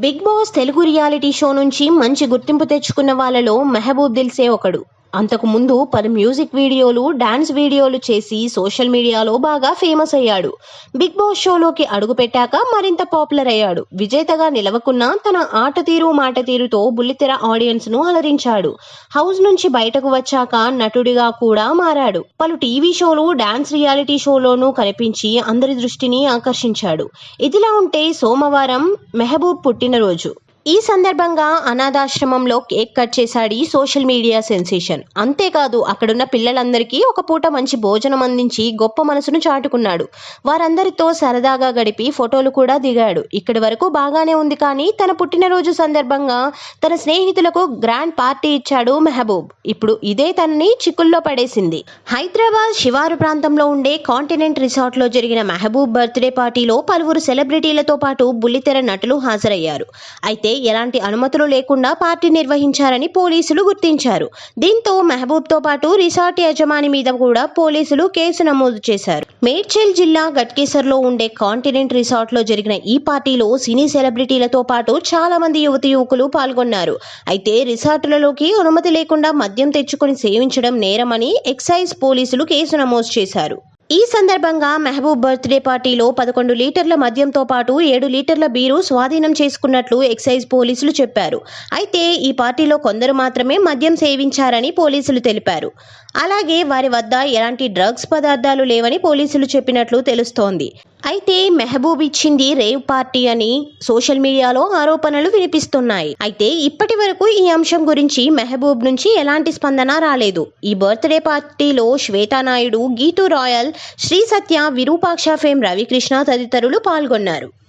Big Boss Telugu reality show నుంచి మంచి గుర్తింపు తెచ్చుకున్న వాళ్ళలో మెహబూబ్ దిల్సే ఒకడు. అంతకు ముందు పలు మ్యూజిక్ వీడియోలు డాన్స్ వీడియోలు చేసి సోషల్ మీడియాలో బాగా ఫేమస్ అయ్యాడు. బిగ్ బాస్ షోలోకి అడుగుపెట్టాక మరింత పాపులర్ అయ్యాడు. విజేతగా నిలవకున్న తన ఆట తీరు మాట తీరుతో బుల్లితెర ఆడియన్స్ను అలరించాడు. హౌస్ నుంచి బయటకు వచ్చాక నటుడిగా కూడా మారాడు. పలు టీవీ షోలు డాన్స్ రియాలిటీ షోలోనూ కనిపించి అందరి దృష్టిని ఆకర్షించాడు. ఇదిలా ఉంటే సోమవారం మెహబూబ్ పుట్టినరోజు. ఈ సందర్భంగా అనాథాశ్రమంలో కేక్ కట్ చేశాడు ఈ సోషల్ మీడియా సెన్సేషన్. అంతేకాదు అక్కడున్న పిల్లలందరికీ ఒక పూట మంచి భోజనం అందించి గొప్ప మనసును చాటుకున్నాడు. వారందరితో సరదాగా గడిపి ఫోటోలు కూడా దిగాడు. ఇక్కడి వరకు బాగానే ఉంది కానీ తన పుట్టినరోజు సందర్భంగా తన స్నేహితులకు గ్రాండ్ పార్టీ ఇచ్చాడు మెహబూబ్. ఇప్పుడు ఇదే తనని చిక్కుల్లో పడేసింది. హైదరాబాద్ శివారు ప్రాంతంలో ఉండే కాంటినెంట్ రిసార్ట్లో జరిగిన మెహబూబ్ బర్త్డే పార్టీలో పలువురు సెలబ్రిటీలతో పాటు బుల్లితెర నటులు హాజరయ్యారు. అయితే ఎలాంటి అనుమతులు లేకుండా పార్టీ నిర్వహించారని పోలీసులు గుర్తించారు. దీంతో మెహబూబ్తో పాటు రిసార్ట్ యజమాని మీద కూడా పోలీసులు కేసు నమోదు చేశారు. మేడ్చల్ జిల్లా గట్కేసర్లో ఉండే కాంటినెంట్ రిసార్ట్లో జరిగిన ఈ పార్టీలో సినీ సెలబ్రిటీలతో పాటు చాలా మంది యువతి యువకులు పాల్గొన్నారు. అయితే రిసార్టులలోకి అనుమతి లేకుండా మద్యం తెచ్చుకొని సేవించడం నేరమని ఎక్సైజ్ పోలీసులు కేసు నమోదు చేశారు. ఈ సందర్భంగా మెహబూబ్ బర్త్డే పార్టీలో పదకొండు లీటర్ల మద్యంతో పాటు ఏడు లీటర్ల బీరు స్వాధీనం చేసుకున్నట్లు ఎక్సైజ్ పోలీసులు చెప్పారు. అయితే ఈ పార్టీలో కొందరు మాత్రమే మద్యం సేవించారని పోలీసులు తెలిపారు. అలాగే వారి వద్ద ఎలాంటి డ్రగ్స్ పదార్థాలు లేవని పోలీసులు చెప్పినట్లు తెలుస్తోంది. అయితే మెహబూబ్ ఇచ్చింది రేవ్ పార్టీ అని సోషల్ మీడియాలో ఆరోపణలు వినిపిస్తున్నాయి. అయితే ఇప్పటి వరకు ఈ అంశం గురించి మెహబూబ్ నుంచి ఎలాంటి స్పందన రాలేదు. ఈ బర్త్డే పార్టీలో శ్వేతా నాయుడు గీతూ రాయల్ శ్రీ సత్య విరూపాక్ష ఫేమ్ రవికృష్ణ తదితరులు పాల్గొన్నారు.